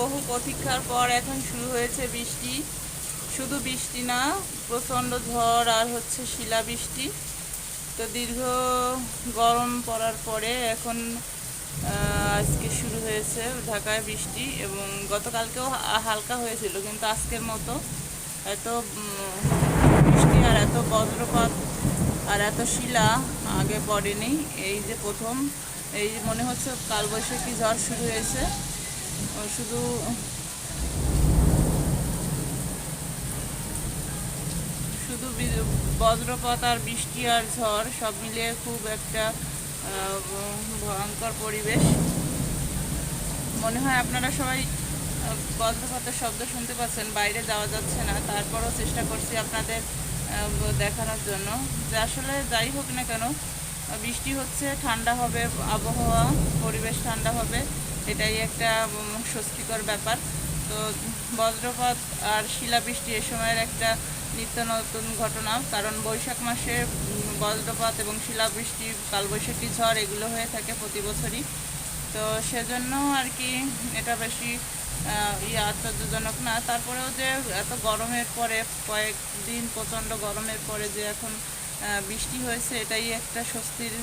বহু প্রতীক্ষার পর এখন শুরু হয়েছে বৃষ্টি। শুধু বৃষ্টি না, প্রচণ্ড ঝড় আর হচ্ছে শিলা বৃষ্টি তো দীর্ঘ গরম পড়ার পরে এখন আজকে শুরু হয়েছে ঢাকায় বৃষ্টি এবং গতকালকেও হালকা হয়েছিল, কিন্তু আজকের মতো এত বৃষ্টি আর এত বজ্রপাত আর এত শিলা আগে পড়েনি। এই যে প্রথম, এই মনে হচ্ছে কালবৈশাখী ঝড় শুরু হয়েছে। শুধু শুধু বজ্রপাত আর বৃষ্টি আর ঝড় সব মিলিয়ে খুব একটা ভয়ঙ্কর পরিবেশ। মনে হয় আপনারা সবাই বজ্রপাতের শব্দ শুনতে পাচ্ছেন, বাইরে যাওয়া যাচ্ছে না। তারপরও চেষ্টা করছি আপনাদের দেখানোর জন্য। যে আসলে যাই হোক না কেন, বৃষ্টি হচ্ছে, ঠান্ডা হবে, আবহাওয়া, পরিবেশ ঠান্ডা হবে। এটাই একটা স্বস্তিকর ব্যাপার। তো বজ্রপাত আর শিলাবৃষ্টি এ সময়ের একটা নিত্য নতুন ঘটনা, কারণ বৈশাখ মাসে বজ্রপাত এবং শিলাবৃষ্টি, কালবৈশাখী ঝড় এগুলো হয়ে থাকে প্রতি বছরই। তো সেজন্য আর কি এটা বেশি ইয়ে আশ্চর্যজনক না। তারপরেও যে এত গরমের পরে, কয়েকদিন প্রচণ্ড গরমের পরে যে এখন বৃষ্টি হয়েছে, এটাই একটা স্বস্তির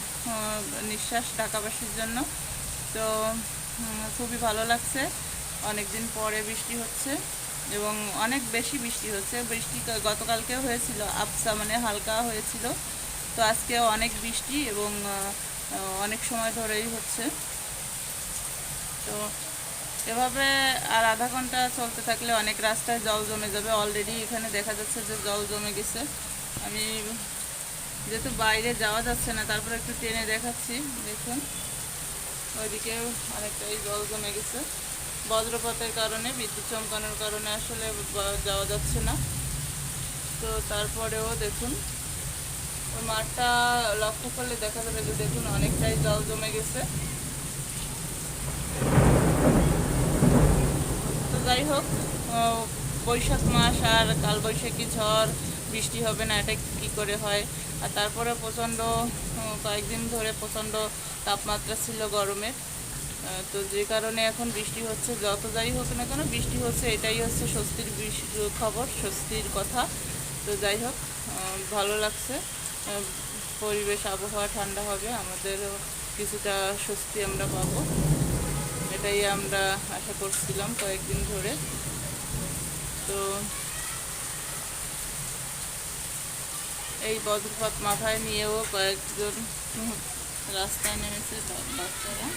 নিঃশ্বাস ঢাকাবাসীর জন্য। তো খুবই ভালো লাগছে। অনেক দিন পরে বৃষ্টি হচ্ছে এবং অনেক বেশি বৃষ্টি হচ্ছে। বৃষ্টি গতকালকেও হয়েছিল আপসা মানে হালকা হয়েছিল। তো আজকে অনেক বৃষ্টি এবং অনেক সময় ধরেই হচ্ছে। তো এভাবে আর আধা ঘণ্টা চলতে থাকলে অনেক রাস্তায় জল জমে যাবে। অলরেডি এখানে দেখা যাচ্ছে যে জল জমে গেছে। আমি যেহেতু বাইরে যাওয়া যাচ্ছে না, তারপরে একটু টেনে দেখাচ্ছি, দেখুন। ওইদিকেও অনেকটাই জল জমে গেছে। বজ্রপাতের কারণে, বিদ্যুৎ চমকানোর কারণে আসলে যাওয়া যাচ্ছে না। তো তারপরেও দেখুন, ওই মাঠটা লক্ষ্য করলে দেখা যাবে যে দেখুন অনেকটাই জল জমে গেছে। তো যাই হোক বৈশাখ মাস আর কালবৈশাখী ঝড়, বৃষ্টি হবে না, এটা কি করে হয়? আর তারপরে প্রচণ্ড কয়েকদিন ধরে প্রচণ্ড তাপমাত্রা ছিল গরমের আহ, তো যে কারণে এখন বৃষ্টি হচ্ছে যত যাই হোক না কেন বৃষ্টি হচ্ছে এটাই হচ্ছে স্বস্তির খবর স্বস্তির কথা। তো যাই হোক ভালো লাগছে। পরিবেশ আবহাওয়া ঠান্ডা হবে আমাদেরও কিছুটা স্বস্তি আমরা পাবো। এটাই আমরা আশা করছিলাম কয়েকদিন ধরে। তো এই বজ্রপাত মাথায় নিয়েও কয়েকজন রাস্তায় নেমেছে বাচ্চারা।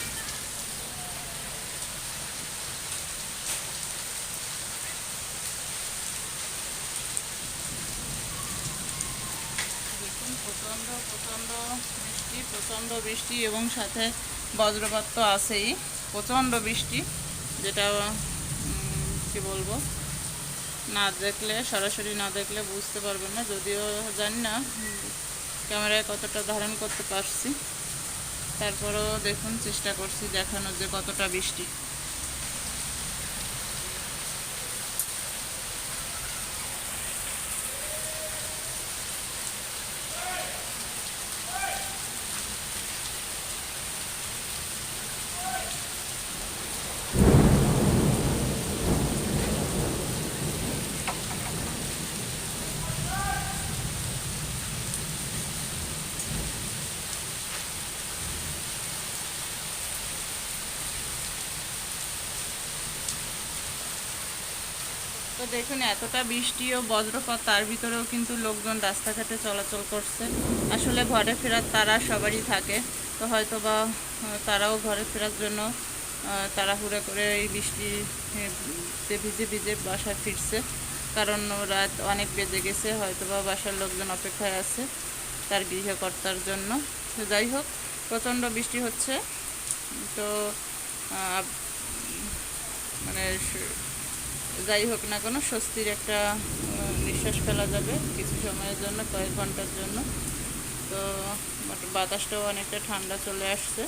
প্রচণ্ড প্রচণ্ড বৃষ্টি প্রচণ্ড বৃষ্টি এবং সাথে বজ্রপাত তো আছেই। প্রচণ্ড বৃষ্টি, যেটা কি বলব? না দেখলে, সরাসরি না দেখলে বুঝতে পারবেন না, যদিও জানি না ক্যামেরায় কতটা ধারণ করতে পারছি। তারপরেও দেখুন, চেষ্টা করছি দেখানোর যে কতটা বৃষ্টি। তো দেখুন, এতটা বৃষ্টি ও বজ্রপাত, তার ভিতরেও কিন্তু লোকজন রাস্তাঘাটে চলাচল করছে। আসলে ঘরে ফেরার তারা সবারই থাকে। তো হয়তো বা তারাও ঘরে ফেরার জন্য তাড়াহুড়া করে এই বৃষ্টিতে ভিজে ভিজে বাসায় ফিরছে। কারণ রাত অনেক বেজে গেছে হয়তো বা বাসার লোকজন অপেক্ষায় আছে তার গৃহকর্তার জন্য। তো যাই হোক, প্রচণ্ড বৃষ্টি হচ্ছে। তো মানে যাই হোক না কোনো, স্বস্তির একটা নিঃশ্বাস ফেলা যাবে কিছু সময়ের জন্য, কয়েক ঘণ্টার জন্য। তো বাতাসটাও অনেকটা ঠান্ডা চলে আসছে।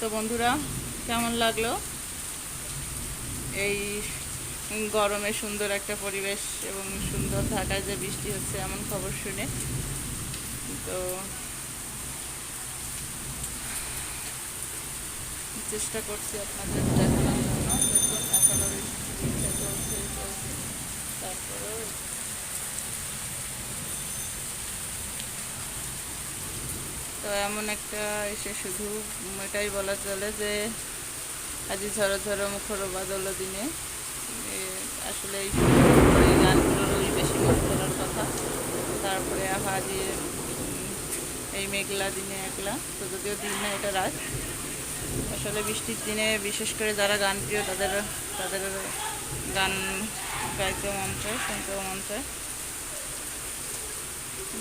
তো বন্ধুরা, কেমন লাগল? এই গরমে সুন্দর একটা পরিবেশ এবং সুন্দর ঢাকায় যে বৃষ্টি হচ্ছে, এমন খবর শুনে। তো, চেষ্টা করছি আপনাদের দেখানোর জন্য। দেখুন ভালোই তো এমন একটা এসে শুধু এটাই বলা চলে যে আজি ঝড়ো ঝড়ো মুখর বাদল দিনে আসলে এই গানগুলোরই বেশি মনে করার কথা। তারপরে আজি উম, এই মেঘলা দিনে একলা তো যদিও দিন না এটা রাত। আসলে বৃষ্টির দিনে বিশেষ করে যারা গান প্রিয় তাদের তাদের গান গাইতেও মন চায়, শুনতেও মন চায়।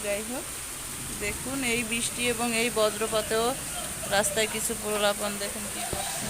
যাই হোক, দেখুন এই বৃষ্টি এবং এই বজ্রপাতেও রাস্তায় কিছু প্রলাপন দেখুন কি করছে।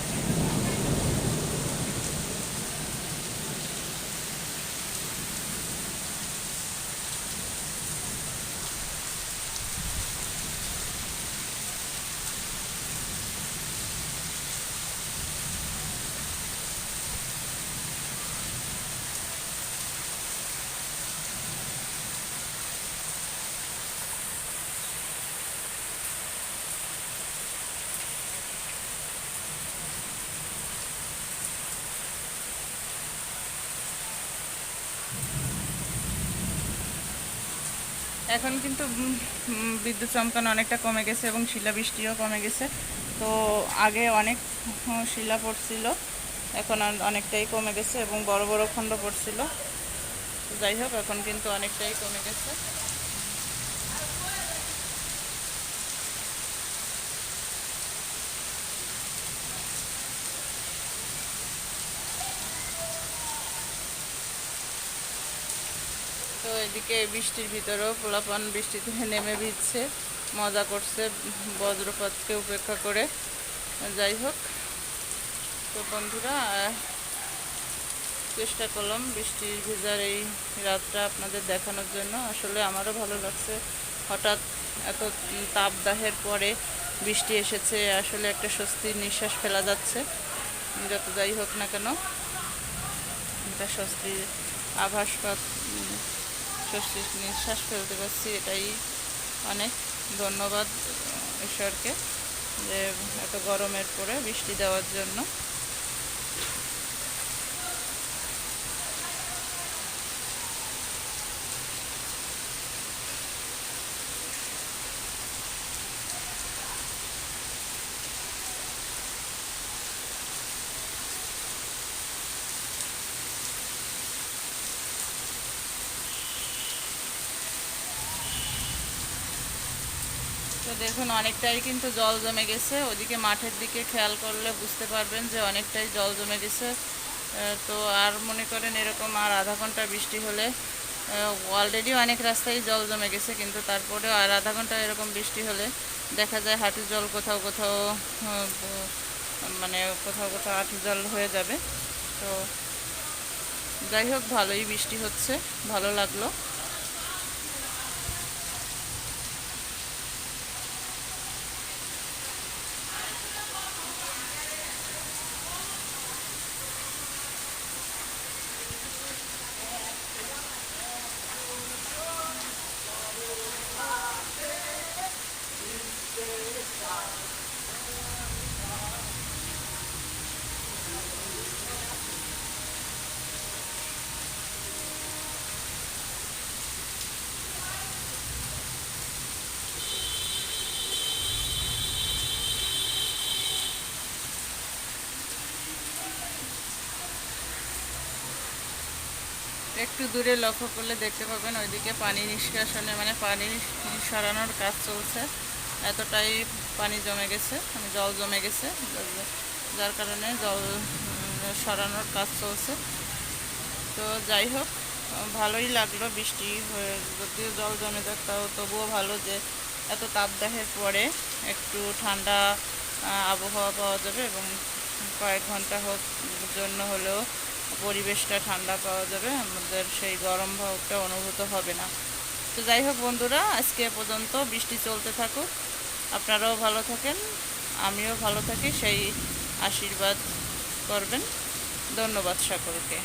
এখন কিন্তু বিদ্যুৎ চমকানো অনেকটা কমে গেছে এবং শিলাবৃষ্টিও কমে গেছে। তো আগে অনেক শিলা পড়ছিল, এখন অনেকটাই কমে গেছে এবং বড় বড় খণ্ড পড়ছিল। যাই হোক, এখন কিন্তু অনেকটাই কমে গেছে। এদিকে বৃষ্টির ভিতরেও পোলাপান বৃষ্টিতে নেমে ভিজছে, মজা করছে বজ্রপাতকে উপেক্ষা করে। যাই হোক, তো বন্ধুরা, চেষ্টা করলাম বৃষ্টির ভিজার এই রাতটা আপনাদের দেখানোর জন্য। আসলে আমারও ভালো লাগছে। হঠাৎ এত তাপদাহের পরে বৃষ্টি এসেছে, আসলে একটা স্বস্তির নিঃশ্বাস ফেলা যাচ্ছে। যত যাই হোক না কেন, একটা স্বস্তির আভাস স্বস্তির নিঃশ্বাস ফেলতে পারছি, এটাই অনেক ধন্যবাদ ঈশ্বরকে যে এত গরমের পরে বৃষ্টি দেওয়ার জন্য। দেখুন, অনেকটাই কিন্তু জল জমে গেছে। ওদিকে মাঠের দিকে খেয়াল করলে বুঝতে পারবেন যে অনেকটাই জল জমে গেছে। তো আর মনে করেন এরকম আর আধা ঘণ্টা বৃষ্টি হলে অলরেডি অনেক রাস্তায় জল জমে গেছে, কিন্তু তারপরেও আর আধা ঘণ্টা এরকম বৃষ্টি হলে দেখা যায় হাঁটু জল কোথাও কোথাও মানে কোথাও কোথাও হাঁটু জল হয়ে যাবে। তো যাই হোক, ভালোই বৃষ্টি হচ্ছে, ভালো লাগল। একটু দূরে লক্ষ্য করলে দেখতে পাবেন ওইদিকে পানি নিষ্কাশনে মানে পানি সরানোর কাজ চলছে। এতটাই পানি জমে গেছে মানে জল জমে গেছে, যার- কারণে জল সরানোর কাজ চলছে। তো যাই হোক, ভালোই লাগল বৃষ্টি হয়ে, যদিও জল জমে যাক, তাও তবুও ভালো যে এত তাপদাহের পরে একটু ঠান্ডা আবহাওয়া পাওয়া যাবে এবং কয়েক ঘণ্টা হোক, জন্য হলেও পরিবেশটা ঠান্ডা পাওয়া যাবে, আমাদের সেই গরম ভাবটা অনুভূত হবে না। তো যাই হোক বন্ধুরা, আজকে পর্যন্ত বৃষ্টি চলতে থাকুক। আপনারাও ভালো থাকেন, আমিও ভালো থাকি, সেই আশীর্বাদ করবেন। ধন্যবাদ সকলকে।